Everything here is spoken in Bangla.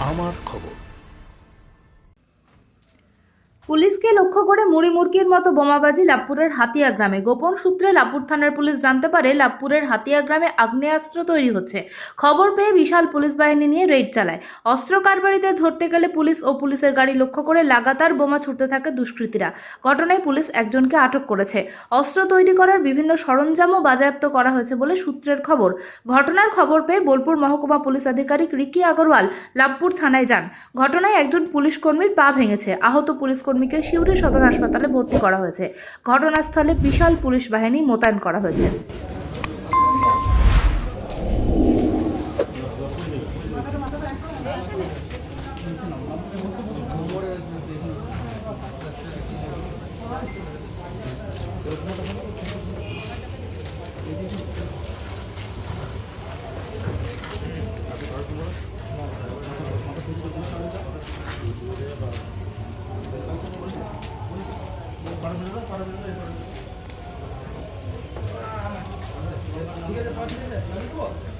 আমার খবর। পুলিশকে লক্ষ্য করে মুড়ি মুরগির মতো বোমাবাজি লাভপুরের হাতিয়া গ্রামে। গোপন সূত্রে লাভপুর থানার পুলিশ জানতে পারে, লাভপুরের হাতিয়া গ্রামে আগ্নেয়াস্ত্র তৈরি হচ্ছে। খবর পেয়ে বিশাল পুলিশ বাহিনী নিয়ে রেড চালায়। অস্ত্র কারবারিদের ধরতে গেলে পুলিশ ও পুলিশের গাড়ি লক্ষ্য করে লাগাতার বোমা ছুটতে থাকে দুষ্কৃতীরা। ঘটনায় পুলিশ একজনকে আটক করেছে। অস্ত্র তৈরি করার বিভিন্ন সরঞ্জামও বাজেয়াপ্ত করা হয়েছে বলে সূত্রের খবর। ঘটনার খবর পেয়ে বোলপুর মহকুমা পুলিশ আধিকারিক রিকি আগরওয়াল লাভপুর থানায় যান। ঘটনায় একজন পুলিশ কর্মীর পা ভেঙেছে। আহত পুলিশ কর্মীকে সিউড়ি সদর হাসপাতালে ভর্তি করা হয়েছে। ঘটনাস্থলে বিশাল পুলিশ বাহিনী মোতায়েন করা হয়েছে। ঠিক আছে